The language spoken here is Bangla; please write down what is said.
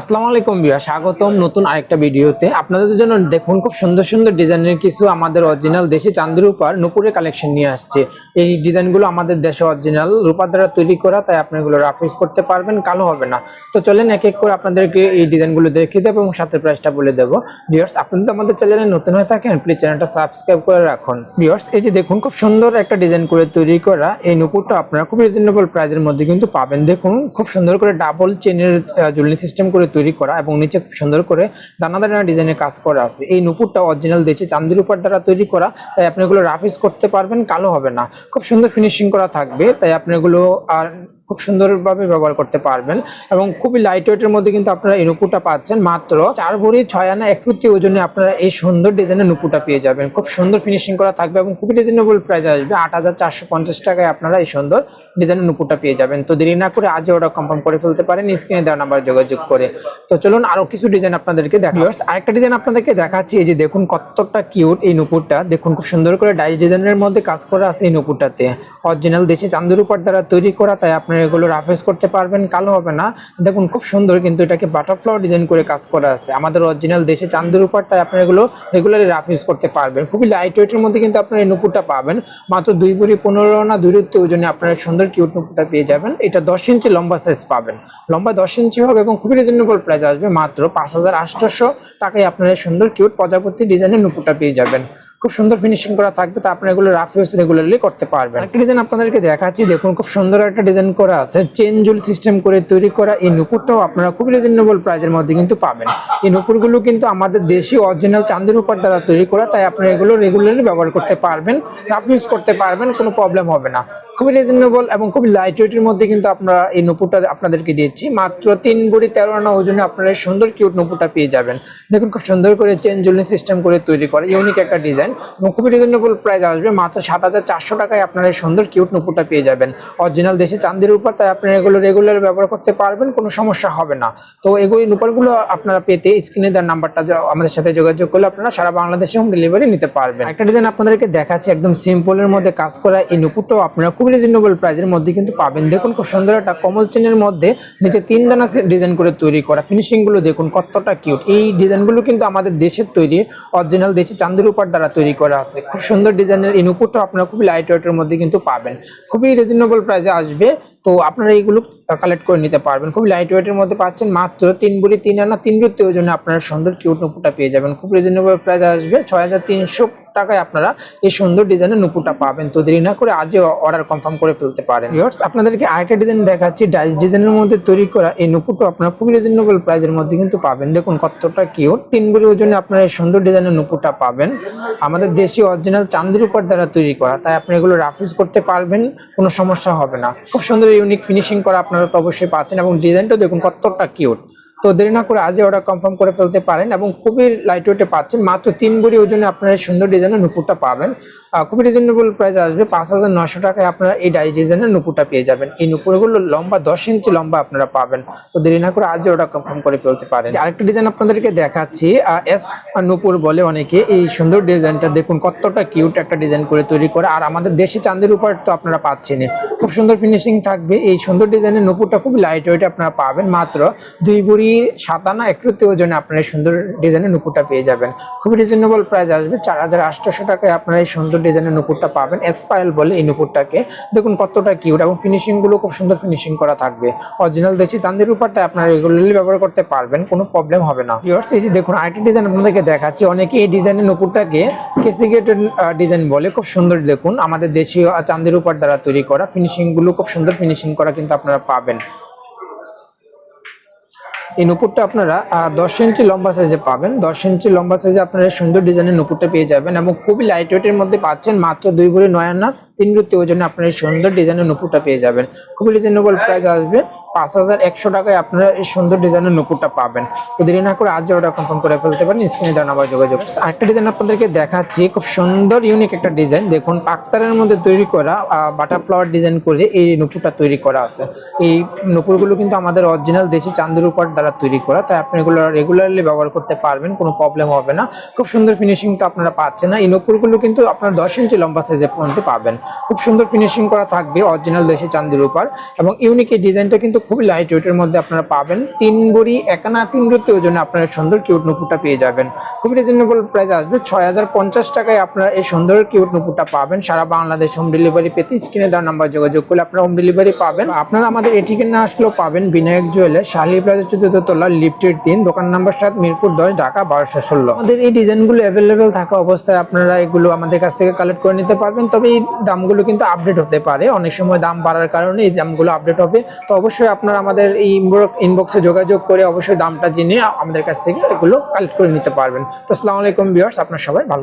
আসসালামু আলাইকুম বিয়া স্বাগতম নতুন আরেকটা ভিডিওতে। আপনাদের জন্য দেখুন খুব সুন্দর সুন্দর ডিজাইনের কিছু আমাদের অরিজিনাল দেশি চান্দের উপর নুপুরের কালেকশন নিয়ে আসছে। এই ডিজাইনগুলো আমাদের দেশে অরিজিনাল রূপার দ্বারা তৈরি করা, তাই আপনি এগুলো রাফ ইউজ করতে পারবেন, কালো হবে না। তো চলেন এক এক করে আপনাদেরকে এই ডিজাইনগুলো দেখিয়ে দেবো এবং সাথে প্রাইসটা বলে দেবো। ভিউয়ার্স, আপনি তো আমাদের চ্যানেলে নতুন হয়ে থাকেন প্লিজ চ্যানেলটা সাবস্ক্রাইব করে রাখুন। ভিউয়ার্স, এই যে দেখুন খুব সুন্দর একটা ডিজাইন করে তৈরি করা, এই নুপুরটা আপনারা খুব রিজনেবল প্রাইসের মধ্যে কিন্তু পাবেন। দেখুন, খুব সুন্দর করে ডাবল চেনের জুয়েলারি সিস্টেম করে তৈরি করা এবং নিচে সুন্দর করে দানাদার ডিজাইনের কাজ করা আছে। এই নুপুরটা অরিজিনাল দেশে চান্দির উপর দ্বারা তৈরি করা, তাই আপনি এগুলো রাফিস করতে পারবেন, কালো হবে না। খুব সুন্দর ফিনিশিং করা থাকবে, তাই আপনি এগুলো আর খুব সুন্দরভাবে ব্যবহার করতে পারবেন এবং খুবই লাইট ওয়েটের মধ্যে কিন্তু আপনারা এই নুপুরটা পাচ্ছেন। মাত্র চার ভরি ছয় আনা এক প্রতি ওজনে আপনারা এই সুন্দর ডিজাইনের নুপুরটা পেয়ে যাবেন। খুব সুন্দর ফিনিশিং করা থাকবে এবং খুবই রিজনেবল প্রাইস আসবে। আট হাজার চারশো পঞ্চাশ টাকায় আপনারা এই সুন্দর ডিজাইনের নুপুরটা পেয়ে যাবেন। তো দেরি না করে আজও ওটা কনফার্ম করে ফেলতে পারেন। স্ক্রিনে দেওয়া নাম্বার যোগাযোগ করে। তো চলুন আরও কিছু ডিজাইন আপনাদেরকে দেখা আরেকটা ডিজাইন আপনাদেরকে দেখাচ্ছি। এই যে দেখুন কতটা কিউট এই নুপুরটা। দেখুন খুব সুন্দর করে ডাই ডিজাইনের মধ্যে কাজ করা আছে এই নুপুরটাতে। অরিজিনাল দেশে চান্দের উপর দ্বারা তৈরি করা, তাই আপনারা এগুলো রাফেজ করতে পারবেন, কালো হবে না। দেখুন, খুব সুন্দর কিন্তু এটাকে বাটারফ্লাওয়ার ডিজাইন করে কাজ করা আছে। আমাদের অরিজিনাল দেশে চান্দের উপর, তাই আপনারা এগুলো রেগুলারলি রাফ ইউজ করতে পারবেন। খুবই লাইট ওয়েটের মধ্যে কিন্তু আপনারা এই নুপুরটা পাবেন। মাত্র দুই বুড়ি পনেরো না দূরত্ব ওজনে আপনারা সুন্দর কিউট নুপুরটা পেয়ে যাবেন। এটা দশ ইঞ্চি লম্বা সাইজ পাবেন। লম্বা দশ ইঞ্চি হবে এবং খুবই রিজনেবল প্রাইস আসবে। মাত্র পাঁচ হাজার আটশোশো টাকায় আপনারা সুন্দর কিউট প্রজাপতি ডিজাইনের নুপুরটা পেয়ে যাবেন। খুব সুন্দর ফিনিশিং করা থাকবে, তো আপনি এগুলো রাফ ইউজ রেগুলারলি করতে পারবেন। একটা ডিজাইন আপনাদেরকে দেখাচ্ছি, দেখুন খুব সুন্দর একটা ডিজাইন করা আছে চেন জুল সিস্টেম করে তৈরি করা। এই নুপুরটাও আপনারা খুব রিজনেবল প্রাইসের মধ্যে কিন্তু পাবেন। এই নুপুরগুলো কিন্তু আমাদের দেশি অরিজিনাল চাঁদের উপর দ্বারা তৈরি করা, তাই আপনারা এগুলো রেগুলারলি ব্যবহার করতে পারবেন রাফ ইউজ করতে পারবেন, কোনো প্রবলেম হবে না। খুবই রিজনেবল এবং খুবই লাইট ওয়েটের মধ্যে কিন্তু আপনারা এই নুপুরটা আপনাদেরকে দিচ্ছি মাত্র তিন বুড়ি তেরো আনা ওজনে আপনারা সুন্দর কিউট নুপুরটা পেয়ে যাবেন। দেখুন, খুব সুন্দর করে চেন জুলনি সিস্টেম করে তৈরি করে ইউনিক একটা ডিজাইন এবং খুবই রিজনেবল প্রাইস আসবে। মাত্র সাত হাজার চারশো টাকায় আপনারা সুন্দর কিউট নুপুরটা পেয়ে যাবেন। অরিজিনাল দেশে চান্দের উপর, তাই আপনারা এগুলো রেগুলার ব্যবহার করতে পারবেন, কোনো সমস্যা হবে না। তো এগুলো নুপুরগুলো আপনারা পেতে স্ক্রিনে দেওয়ার নাম্বারটা আমাদের সাথে যোগাযোগ করলে আপনারা সারা বাংলাদেশে হোম ডেলিভারি নিতে পারবেন। একটা ডিজাইন আপনাদেরকে দেখাচ্ছি, একদম সিম্পলের মধ্যে কাজ করা এই নুপুরটাও আপনারা খুব রিজনেবল প্রাইসের মধ্যে কিন্তু পাবেন। দেখুন খুব সুন্দর একটা কমল চেনের মধ্যে নিচে তিন দানা ডিজাইন করে তৈরি করা। ফিনিশিংগুলো দেখুন কতটা কিউট এই ডিজাইনগুলো কিন্তু আমাদের দেশের তৈরি অরিজিনাল দেশি চান্দের উপর দ্বারা তৈরি করা আছে। খুব সুন্দর ডিজাইনের এই নুপুরটা আপনারা খুবই লাইট ওয়েটের মধ্যে কিন্তু পাবেন। খুবই রিজনেবল প্রাইসে আসবে। তো আপনারা এইগুলো কালেক্ট করে নিতে পারবেন। খুব লাইট ওয়েটের মধ্যে পাচ্ছেন মাত্র তিন বুড়ি, তিন আনা, তিন রুত্তি ওই জন্য আপনারা সুন্দর কিউট নুপুরটা পেয়ে যাবেন। খুব রিজনেবল প্রাইস আসবে। ছয় হাজার তিনশো টাকায় আপনারা এই সুন্দর ডিজাইনের নুপুরটা পাবেন। তো দেরি না করে আজই অর্ডার কনফার্ম করে ফেলতে পারেন। ভিউয়ার্স আপনাদেরকে আরেকটা ডিজাইন দেখাচ্ছি। ডাইস ডিজাইনের মধ্যে তৈরি করা এই নুপুরটা আপনারা খুব রিজনেবল প্রাইসের মধ্যে কিন্তু পাবেন। দেখুন কতটা কিউট তিন বুড়ি ওজনে আপনারা এই সুন্দর ডিজাইনের নুপুরটা পাবেন। আমাদের দেশি অরিজিনাল চান্দের উপর দ্বারা তৈরি করা। তাই আপনি এগুলো রাফিউজ করতে পারবেন, কোনো সমস্যা হবে না। খুব সুন্দর ইউনিক ফিনিশিং করা আপনারা তো অবশ্যই পাচ্ছেন এবং ডিজাইনটা দেখুন কতটা কিউট তো দেরি না করে আজই অর্ডার কনফার্ম করে ফেলতে পারেন এবং খুবই লাইট ওয়েটে পাচ্ছেন। মাত্র তিন বুড়ি ওজনে আপনারা সুন্দর ডিজাইনের নুপুরটা পাবেন। খুবই রিজনেবল প্রাইস আসবে। পাঁচ হাজার নশো টাকায় আপনারা এই ডাই ডিজাইনের নুপুরটা পেয়ে যাবেন। এই নুপুরগুলো লম্বা দশ ইঞ্চি লম্বা আপনারা পাবেন। তো দেরি না করে আজই অর্ডার কনফার্ম করে ফেলতে পারেন। আরেকটা ডিজাইন আপনাদেরকে দেখাচ্ছি এস নুপুর বলে অনেকে এই সুন্দর ডিজাইনটা দেখুন, কতটা কিউট একটা ডিজাইন করে তৈরি করে। আর আমাদের দেশি চাঁদের উপর তো আপনারা পাচ্ছেন খুব সুন্দর ফিনিশিং থাকবে। এই সুন্দর ডিজাইনের নুপুরটা খুব লাইট ওয়েট আপনারা পাবেন। মাত্র দুই বুড়ি সাতানা একটুতে ওজনে আপনারা সুন্দর ডিজাইনের নুপুরটা পেয়ে যাবেন। খুবই রিজনেবল প্রাইস আসবে। চার হাজার আটশোশো টাকায় আপনারা এই সুন্দর ডিজাইনের নুপুরটা পাবেন। এসপাইল বলে এই নুপুরটাকে। দেখুন কতটা কিউট এবং ফিনিশিংগুলো খুব সুন্দর ফিনিশিং করা থাকবে। অরিজিনাল দেশি তান্দের উপরটা আপনারা রেগুলারলি ব্যবহার করতে পারবেন। কোনো প্রবলেম হবে না। ভিউয়ার্স এই যে দেখুন আরেকটি ডিজাইন আপনাদেরকে দেখাচ্ছি। অনেকে এই ডিজাইনের নুপুরটাকে কেসিগেটেড ডিজাইন বলে। খুব সুন্দর দেখুন। আমাদের দেশীয় চান্দের উপর দ্বারা তৈরি করা। ফিনিশিং গুলো খুব সুন্দর ফিনিশিং করা কিন্তু আপনারা পাবেন। এই নুপুরটা আপনারা দশ ইঞ্চি লম্বা সাইজে পাবেন। দশ ইঞ্চি লম্বা সাইজে আপনারা সুন্দর ডিজাইনের নুপুরটা পেয়ে যাবেন এবং খুবই লাইট ওয়েটের মধ্যে পাচ্ছেন মাত্র দুই ভরি নয় আনা। তিন রুটি ওজনে আপনারা সুন্দর ডিজাইনের নুপুরটা পেয়ে যাবেন। খুবই রিজনেবল প্রাইস আসবে। পাঁচ হাজার একশো টাকায় আপনারা এই সুন্দর ডিজাইনের নুপুরটা পাবেন। তো দেরি না করে আজ অর্ডার কনফার্ম করে ফেলতে পারেন স্ক্রিনে দেওয়া নাম্বার যোগাযোগ। আরেকটা ডিজাইন আপনাদেরকে দেখাচ্ছি, খুব সুন্দর ইউনিক একটা ডিজাইন দেখুন, পাক্তারের মধ্যে তৈরি করা বাটারফ্লাওয়ার ডিজাইন করে এই নুপুরটা তৈরি করা আছে। এই নুপুরগুলো কিন্তু আমাদের অরিজিনাল দেশি চান্দের উপর দ্বারা তৈরি করা, তাই আপনি এগুলো রেগুলারলি ব্যবহার করতে পারবেন, কোনো প্রবলেম হবে না। খুব সুন্দর ফিনিশিং তো আপনারা পাচ্ছেন না। এই নুপুরগুলো কিন্তু আপনারা দশ ইঞ্চি লম্বা সাইজে পর্যন্ত পাবেন। খুব সুন্দর ফিনিশিং করা থাকবে অরিজিনাল দেশি চান্দের উপর। এবং ইউনিক এই ডিজাইনটা কিন্তু খুবই লাইট ওয়েটের মধ্যে আপনারা পাবেন। তিন বড়ি একানা তিন রুতি ওজনে আপনারা সুন্দর কিউট নুপুরটা পেয়ে যাবেন। খুবই রিজনেবল প্রাইস আসবে। ছয় হাজার পঞ্চাশ টাকায় আপনারা এই সুন্দর কিউট নুপুরটা পাবেন। সারা বাংলাদেশ হোম ডেলিভারি পেতে স্ক্রিনে দেওয়ার নাম্বার যোগাযোগ করলে আপনারা হোম ডেলিভারি পাবেন। আপনারা আমাদের এই ঠিকানা আসলেও পাবেন বিনায়ক জুয়েলার শালি প্লাজা চতুর্থ তলা লিফটের তিন, দোকান নাম্বার সাত, মিরপুর দশ, ঢাকা বারোশো ষোলো। আমাদের এই ডিজাইনগুলো অ্যাভেলেবেল থাকা অবস্থায় আপনারা এগুলো আমাদের কাছ থেকে কালেক্ট করে নিতে পারবেন। তবে এই দামগুলো কিন্তু আপডেট হতে পারে। অনেক সময় দাম বাড়ার কারণে এই দামগুলো আপডেট হবে। তো অবশ্যই আপনারা আমাদের এই ইনবক্সে যোগাযোগ করে অবশ্যই দামটা জেনে আমাদের কাছ থেকে এগুলো কালেক্ট করে নিতে পারবেন। তো আসসালামু আলাইকুম ভিউয়ার্স আপনার সবাই ভালো